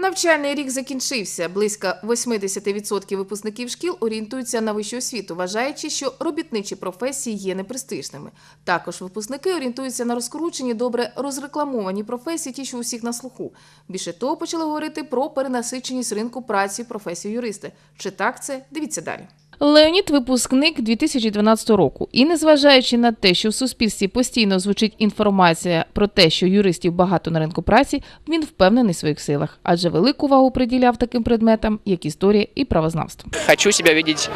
Навчальний рік закінчився. Близько 80% випускників шкіл орієнтуються на вищу освіту, вважаючи, що робітничі професії є непрестижними. Також випускники орієнтуються на розкручені, добре розрекламовані професії, ті, що у всіх на слуху. Більше того, почали говорити про перенасиченість ринку праці професії юриста. Чи так це? Дивіться далі. Леонід випускник 2012 року, і незважаючи на те, що в суспільстві постійно звучить інформація про те, що юристів багато на ринку праці, він впевнений в своїх силах, адже велику увагу приділяв таким предметам, як історія і правознавство. Хочу себя видеть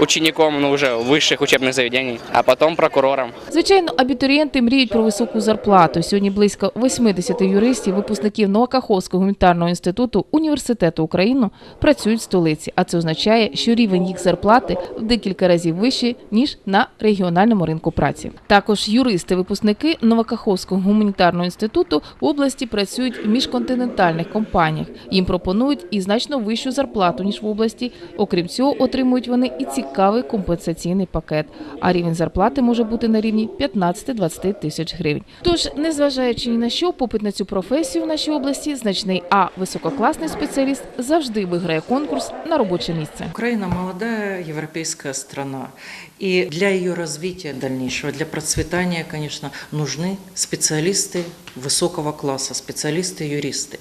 учеником ну, уже высших учебных заведений, а потом прокурором. Звичайно, абітурієнти мріють про високу зарплату. Сьогодні близько 80 юристів, випускників Новокаховського гуманітарного інституту університету України працюють в столиці. А це означає, що рівень їх зарплати в декілька разів вищий ніж на регіональному ринку праці. Також юристи-випускники Новокаховського гуманітарного інституту в області працюють в міжконтинентальних компаніях. Їм пропонують і значно вищу зарплату ніж в області. Окрім цього, отримують вони і цікавий компенсаційний пакет. А рівень зарплати може бути на рівні 15-20 тисяч гривень. Тож, незважаючи ні на що, попит на цю професію в нашій області значний. А висококласний спеціаліст завжди виграє конкурс на робоче місце. Украина молодая европейская страна. И для ее развития дальнейшего, для процветания, конечно, нужны специалисты высокого класса, специалисты-юристы.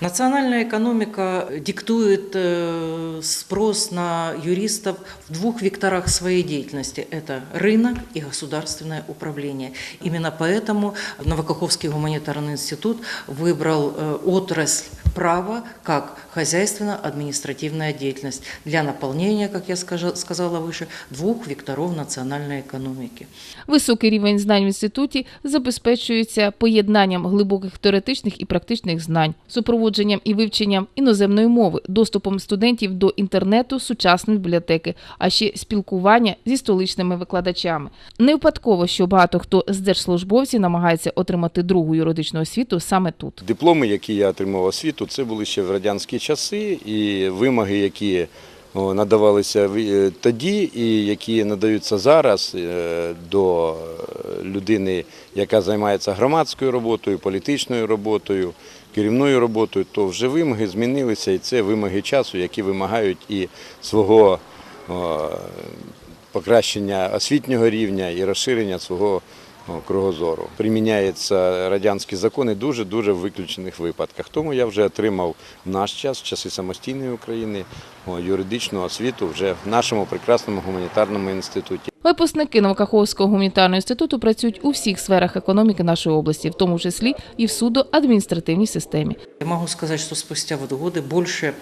Национальная экономика диктует э, спрос на юристов в двух векторах своей деятельности. Это рынок и государственное управление. Именно поэтому Новокаховский гуманитарный институт выбрал э, отрасль права как хозяйственно-административная деятельность для наполнения, как я сказала выше, двух векторов национальной экономики. Високий рівень знань в інституті забезпечується поєднанням глибоких теоретичних і практичних знань, супроводженням і вивченням іноземної мови, доступом студентів до інтернету, сучасної бібліотеки, а ще спілкування зі столичними викладачами. Не випадково, що багато хто з держслужбовців намагається отримати другу юридичну освіту саме тут. Дипломи, які я отримав освіту, це були ще в радянські часи, і вимоги, які надавалися е, тоді, і які надаються зараз е, до е, людини, яка займається громадською роботою, політичною роботою, керівною роботою, то вже вимоги змінилися, і це вимоги часу, які вимагають і свого покращення освітнього рівня і розширення свого кругозору. Приміняються радянські закони дуже-дуже в виключених випадках. Тому я вже отримав в наш час, в часи самостійної України, юридичну освіту вже в нашому прекрасному гуманітарному інституті. Випускники Новокаховського гуманітарного інституту працюють у всіх сферах економіки нашої області, в тому числі і в судоадміністративній системі. Я могу сказать, что спустя вот годы больше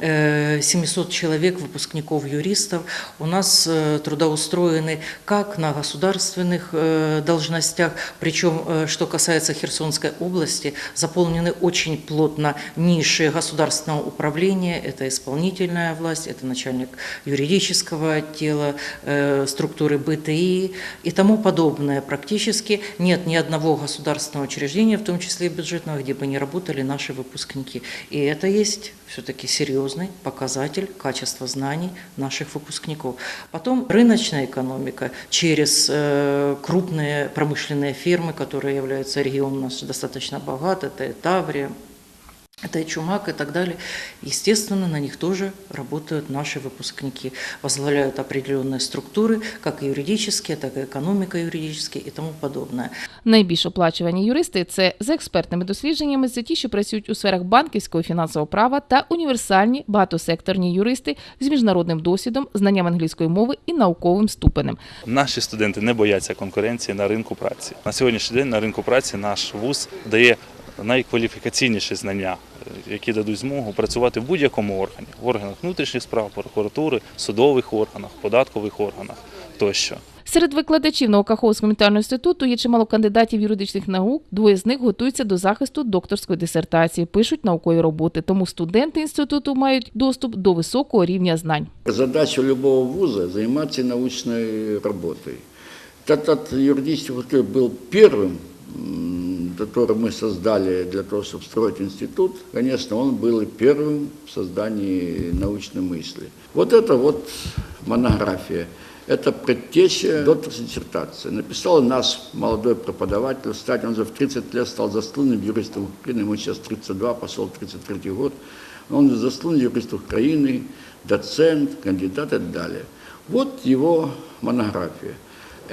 э, 700 человек, выпускников юристов, у нас э, трудоустроены как на государственных э, должностях, причем, э, что касается Херсонской области, заполнены очень плотно ниши государственного управления, это исполнительная власть, это начальник юридического отдела, э, структуры БТИ и тому подобное. Практически нет ни одного государственного учреждения, в том числе и бюджетного, где бы не работали наши выпускники. И это есть все-таки серьезный показатель качества знаний наших выпускников. Потом рыночная экономика через э, крупные промышленные фирмы, которые являются регионом наш достаточно богат, это и Таврия, это и Чумак и так далее. Естественно, на них тоже работают наши выпускники, возглавляют определенные структуры, как и юридические, так и экономико-юридические и тому подобное. Найбільш оплачувані юристи це за експертними дослідженнями це ті, що працюють у сферах банківського і фінансового права та універсальні багатосекторні юристи з міжнародним досвідом, знанням англійської мови і науковим ступенем. Наші студенти не бояться конкуренції на ринку праці. На сьогоднішній день на ринку праці наш вуз дає найкваліфікаційніші знання, е, які дадуть змогу працювати в будь-якому органі в органах внутрішніх справ, прокуратури, судових органах, податкових органах тощо. Серед викладачів Наукаховського гуманітарного інституту є чимало кандидатів юридичних наук. Двоє з них готуються до захисту докторської дисертації, пишуть наукові роботи. Тому студенти інституту мають доступ до високого рівня знань. Задача любого вуза – заниматься научной работой. Тот, тот юридический факультет был первым, м, который мы создали для того, чтобы строить институт. Конечно, он был первым в создании научной мысли. Вот это вот монография. Это предтеча докторской диссертации. Написал наш молодой преподаватель, кстати, он уже в 30 лет стал заслуженным юристом Украины, ему сейчас 32, пошел 33 год. Он заслуженный юрист Украины, доцент, кандидат и так далее. Вот его монография.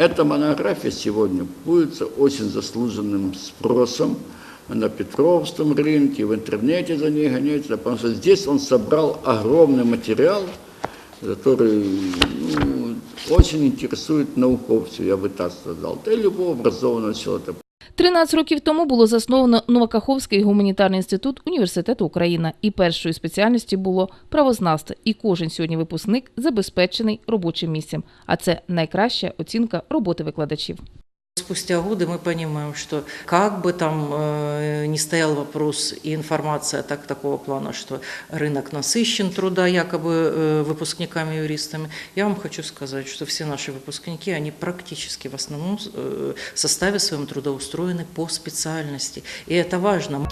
Эта монография сегодня пользуется очень заслуженным спросом на Петровском рынке, в интернете за ней гоняются, потому что здесь он собрал огромный материал, который ну, очень интересует науковцев, я бы так сказал, да и любого образованного человека. 13 років тому було засновано Новокаховський гуманітарний інститут університету Україна, і першою спеціальністю було правознавство. І кожен сьогодні випускник забезпечений робочим місцем. А це найкраща оцінка роботи викладачів. Спустя годы мы понимаем, что как бы там э, ни стоял вопрос и информация так, такого плана, что рынок насыщен труда якобы э, выпускниками-юристами, я вам хочу сказать, что все наши выпускники, они практически в основном э, составе своем трудоустроены по специальности. И это важно.